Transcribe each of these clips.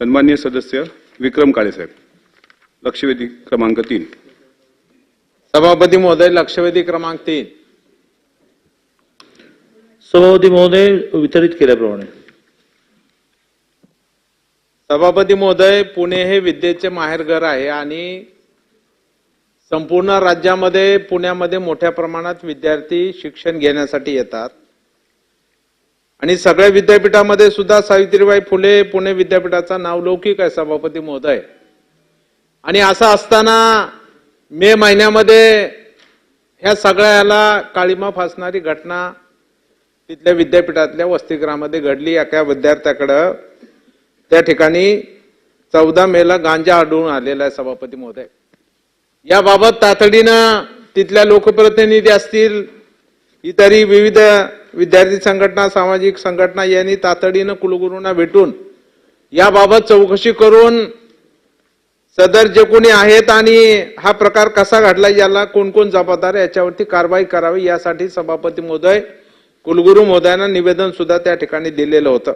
सन्मान्य सदस्य विक्रम काळेसाहेब लक्षवेधी क्रमांक तीन. सभापती महोदय लक्षवेधी क्रमांक तीन. सभापती महोदय वितरित केल्याप्रमाणे. सभापती महोदय पुणे हे विद्येचे माहेरघर आहे आणि संपूर्ण राज्यामध्ये पुण्यामध्ये मोठ्या प्रमाणात विद्यार्थी शिक्षण घेण्यासाठी येतात. आणि सगळ्या विद्यापीठामध्ये सुद्धा सावित्रीबाई फुले पुणे विद्यापीठाचा नावलौकिक आहे सभापती महोदय. आणि असं असताना मे महिन्यामध्ये ह्या सगळ्याला काळीमा फासणारी घटना तिथल्या विद्यापीठातल्या वसतिगृहामध्ये घडली. एका विद्यार्थ्याकडं त्या ठिकाणी चौदा मेला गांजा आढळून आलेला आहे सभापती महोदय. याबाबत तातडीनं तिथल्या लोकप्रतिनिधी असतील इतरही विविध विद्यार्थी संघटना सामाजिक संघटना यांनी तातडीनं कुलगुरूंना भेटून याबाबत चौकशी करून सदर जे कोणी आहेत आणि हा प्रकार कसा घडला याला कोण कोण जबाबदार याच्यावरती कारवाई करावी यासाठी सभापती महोदय कुलगुरू महोदयांना निवेदन सुद्धा त्या ठिकाणी दिलेलं होतं.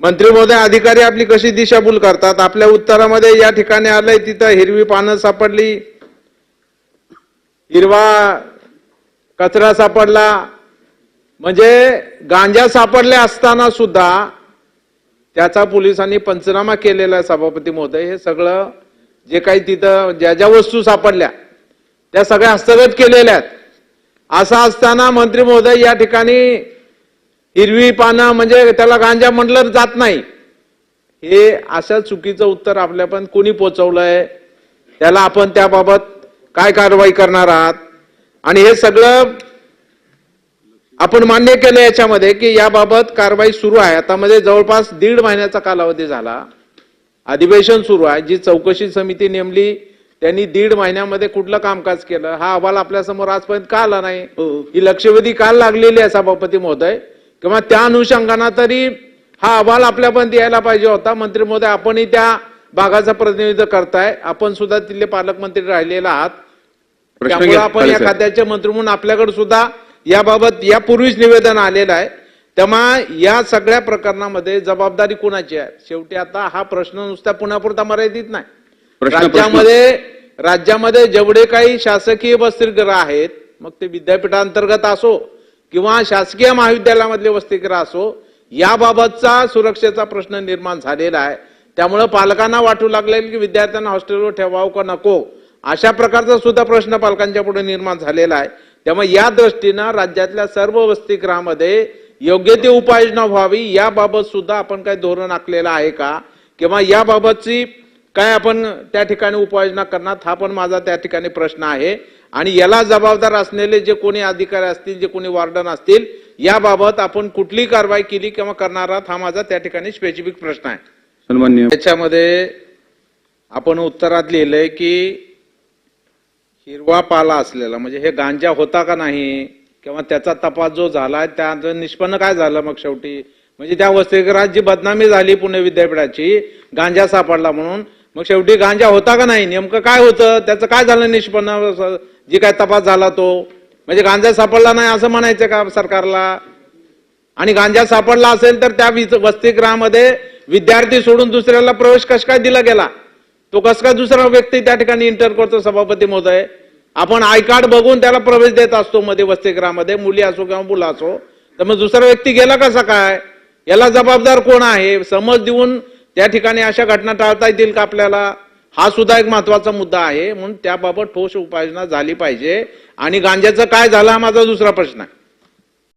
मंत्री महोदय अधिकारी आपली कशी दिशाभूल करतात? आपल्या उत्तरामध्ये या ठिकाणी आलंय तिथं हिरवी पानं सापडली हिरवा कचरा सापडला म्हणजे गांजा सापडले असताना सुद्धा त्याचा पोलिसांनी पंचनामा केलेला आहे सभापती महोदय. हे सगळं जे काही तिथं ज्या ज्या वस्तू सापडल्या त्या सगळ्या हस्तगत केलेल्या आहेत. असं असताना मंत्री महोदय या ठिकाणी हिरवी पानं म्हणजे त्याला गांजा म्हटलं जात नाही. हे अशा चुकीचं उत्तर आपल्या पण कोणी पोचवलंय त्याला आपण त्याबाबत काय कारवाई करणार आहात? आणि हे सगळं आपण मान्य केलं याच्यामध्ये की याबाबत कारवाई सुरू आहे. आता मध्ये जवळपास दीड महिन्याचा कालावधी झाला. अधिवेशन सुरू आहे. जी चौकशी समिती नेमली त्यांनी दीड महिन्यामध्ये कुठलं कामकाज केलं? हा अहवाल आपल्यासमोर आजपर्यंत का आला नाही? ही. लक्षवेधी काल लागलेली आहे सभापती महोदय? किंवा त्या अनुषंगानं तरी हा अहवाल आपल्यापर्यंत यायला पाहिजे होता. मंत्री महोदय आपणही त्या भागाचं प्रतिनिधित्व करताय. आपण सुद्धा तिथले पालकमंत्री राहिलेला आहात. त्यामुळे आपण या. खात्याचे मंत्री म्हणून आपल्याकडे सुद्धा याबाबत यापूर्वीच निवेदन आलेलं आहे. तेव्हा या सगळ्या प्रकरणामध्ये जबाबदारी कोणाची आहे? शेवटी आता हा प्रश्न नुसता पुण्यापुरता मर्यादित नाही. राज्यामध्ये राज्यामध्ये जेवढे काही शासकीय वसतिगृह आहेत मग ते विद्यापीठांतर्गत असो किंवा शासकीय महाविद्यालयामधले वसतिगृह असो याबाबतचा सुरक्षेचा प्रश्न निर्माण झालेला आहे. त्यामुळे पालकांना वाटू लागले की विद्यार्थ्यांना हॉस्टेलवर ठेवावं का नको? अशा प्रकारचा सुद्धा प्रश्न पालकांच्या पुढे निर्माण झालेला आहे. त्यामुळे या दृष्टीनं राज्यातल्या सर्व वसतिगृहामध्ये योग्य ती उपाययोजना व्हावी याबाबत सुद्धा आपण काही धोरण आखलेलं आहे का? किंवा याबाबतची काय आपण त्या ठिकाणी उपाययोजना करणार? हा पण माझा त्या ठिकाणी प्रश्न आहे. आणि याला जबाबदार असलेले जे कोणी अधिकारी असतील जे कोणी वॉर्डन असतील याबाबत आपण कुठली कारवाई केली किंवा करणार आहात हा माझा त्या ठिकाणी स्पेसिफिक प्रश्न आहे. त्याच्यामध्ये आपण उत्तरात लिहिलंय की हिरवा पाला असलेला म्हणजे हे गांजा होता का नाही किंवा त्याचा तपास जो झाला त्याचं निष्पन्न काय झालं मग शेवटी? म्हणजे त्या वसतिगृहात जी बदनामी झाली पुणे विद्यापीठाची गांजा सापडला म्हणून मग शेवटी गांजा होता का नाही नेमकं काय होतं त्याचं काय झालं निष्पन्न जी काय तपास झाला तो? म्हणजे गांजा सापडला नाही असं म्हणायचं का सरकारला? आणि गांजा सापडला असेल तर त्या वसतिगृहामध्ये विद्यार्थी सोडून दुसऱ्याला प्रवेश कश काय दिला गेला? तो कस काय दुसरा व्यक्ती त्या ठिकाणी इंटर करतो? सभापती महोदय. आपण आय कार्ड बघून त्याला प्रवेश देत असतो मध्ये वसतिगृहामध्ये. मुली असो किंवा मुलं असो. तर मग दुसरा व्यक्ती गेला कसा काय? याला जबाबदार कोण आहे? समज देऊन त्या ठिकाणी अशा घटना टाळता येतील का आपल्याला? हा सुद्धा एक महत्त्वाचा मुद्दा आहे. म्हणून त्याबाबत ठोस उपाययोजना झाली पाहिजे. आणि गांजाचं काय झालं हा माझा दुसरा प्रश्न आहे.